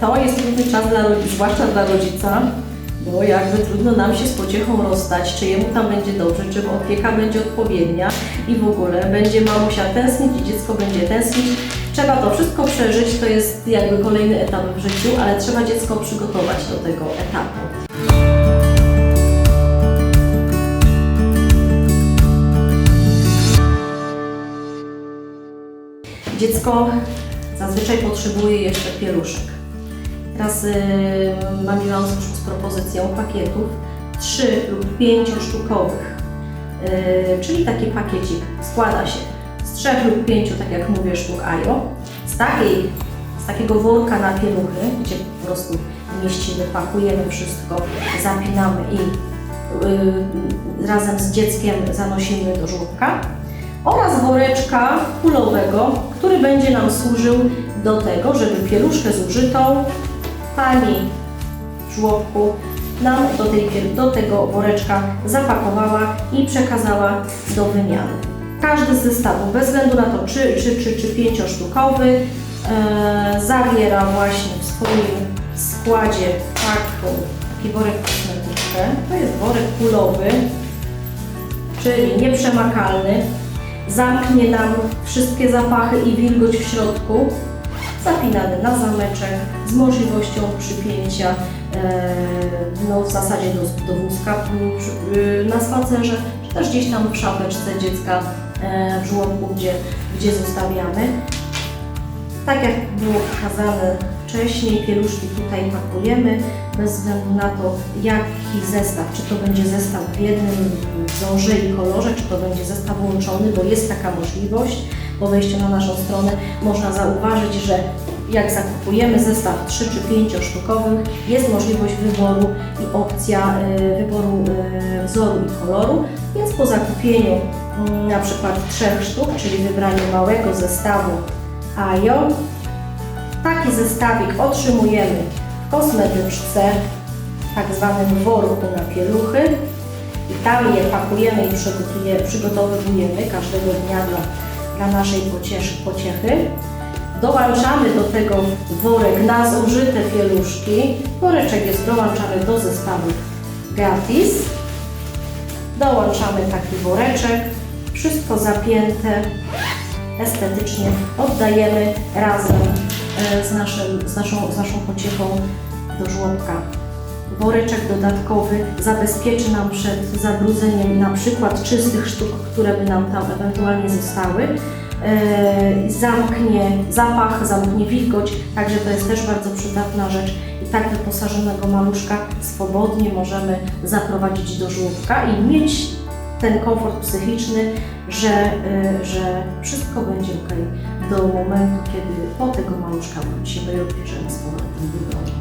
trudny czas, dla, zwłaszcza dla rodzica, bo jakby trudno nam się z pociechą rozstać, czy jemu tam będzie dobrze, czy opieka będzie odpowiednia i w ogóle będzie mamusia tęsknić i dziecko będzie tęsknić. Trzeba to wszystko przeżyć, to jest jakby kolejny etap w życiu, ale trzeba dziecko przygotować do tego etapu. Dziecko zazwyczaj potrzebuje jeszcze pieluszek. Yy, Mami Wam przyszło z propozycją pakietów 3 lub 5 sztukowych. Yy, czyli taki pakiecik składa się z 3 lub 5, tak jak mówię, sztuk ajo. Z, takiej, z takiego worka na pieluchy, gdzie po prostu mieścimy, pakujemy wszystko, zapinamy i yy, razem z dzieckiem zanosimy do żłobka oraz woreczka kulowego, który będzie nam służył do tego, żeby pieluszkę zużytą pani w żłobku nam do, tej, do tego woreczka zapakowała i przekazała do wymiany. Każdy z zestawów, bez względu na to czy, czy, czy, czy pięciosztukowy, e, zawiera właśnie w swoim składzie taką, taki worek kosmetyczny. To jest worek kulowy, czyli nieprzemakalny. Zamknie nam wszystkie zapachy i wilgoć w środku. Zapinany na zameczek z możliwością przypięcia e, no, w zasadzie do, do wózka y, na spacerze, czy też gdzieś tam w szafeczce dziecka e, w żłobku, gdzie, gdzie zostawiamy. Tak jak było pokazane wcześniej, pieluszki tutaj pakujemy, bez względu na to, jaki zestaw, czy to będzie zestaw w jednym wzorze i kolorze, czy to będzie zestaw łączony, bo jest taka możliwość. Po wejściu na naszą stronę można zauważyć, że jak zakupujemy zestaw 3 czy 5 sztukowych, jest możliwość wyboru i opcja y, wyboru y, wzoru i koloru, więc po zakupieniu mm, na przykład trzech sztuk, czyli wybraniu małego zestawu AJO, Taki zestawik otrzymujemy w kosmetyczce, tak zwanym worku na pieluchy. I tam je pakujemy i przygotowujemy każdego dnia dla, dla naszej pociechy. Dołączamy do tego worek na zużyte pieluszki. Woreczek jest dołączany do zestawu gratis. Dołączamy taki woreczek, wszystko zapięte, estetycznie oddajemy razem e, z, naszym, z, naszą, z naszą pociechą do żłobka. Woreczek dodatkowy zabezpieczy nam przed zabrudzeniem na przykład czystych sztuk, które by nam tam ewentualnie zostały. E, Zamknie zapach, zamknie wilgoć, także to jest też bardzo przydatna rzecz i tak wyposażonego maluszka swobodnie możemy zaprowadzić do żłobka i mieć ten komfort psychiczny, że, y, że wszystko będzie ok do momentu, kiedy po tego maluszka wrócimy i odbierzemy z powrotem do domu.